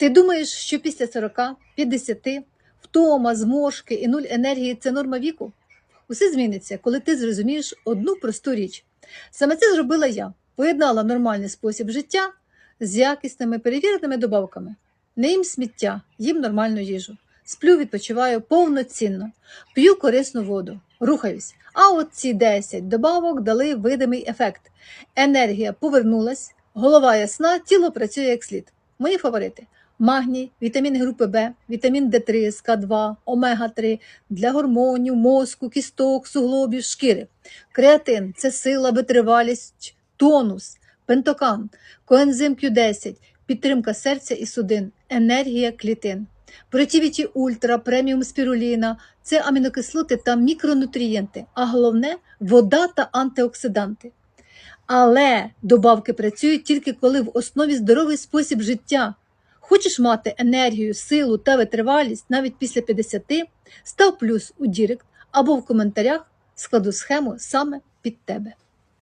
Ти думаєш, що після 40, 50, втома, зморшки і нуль енергії це норма віку? Усе зміниться, коли ти зрозумієш одну просту річ. Саме це зробила я. Поєднала нормальний спосіб життя з якісними перевіреними добавками. Не їм сміття, їм нормальну їжу. Сплю, відпочиваю повноцінно, п'ю корисну воду, рухаюсь. А от ці 10 добавок дали видимий ефект. Енергія повернулась, голова ясна, тіло працює як слід. Мої фаворити: магній, вітамін групи Б, вітамін Д3, СК2, омега-3 для гормонів, мозку, кісток, суглобів, шкіри. Креатин це сила, витривалість, тонус, пентокан, коензим Q10, підтримка серця і судин, енергія клітин. Противіті ультра, преміум спіруліна це амінокислоти та мікронутрієнти, а головне вода та антиоксиданти. Але добавки працюють тільки коли в основі здоровий спосіб життя. Хочеш мати енергію, силу та витривалість навіть після 50, став плюс у Дірект або в коментарях складу схему саме під тебе.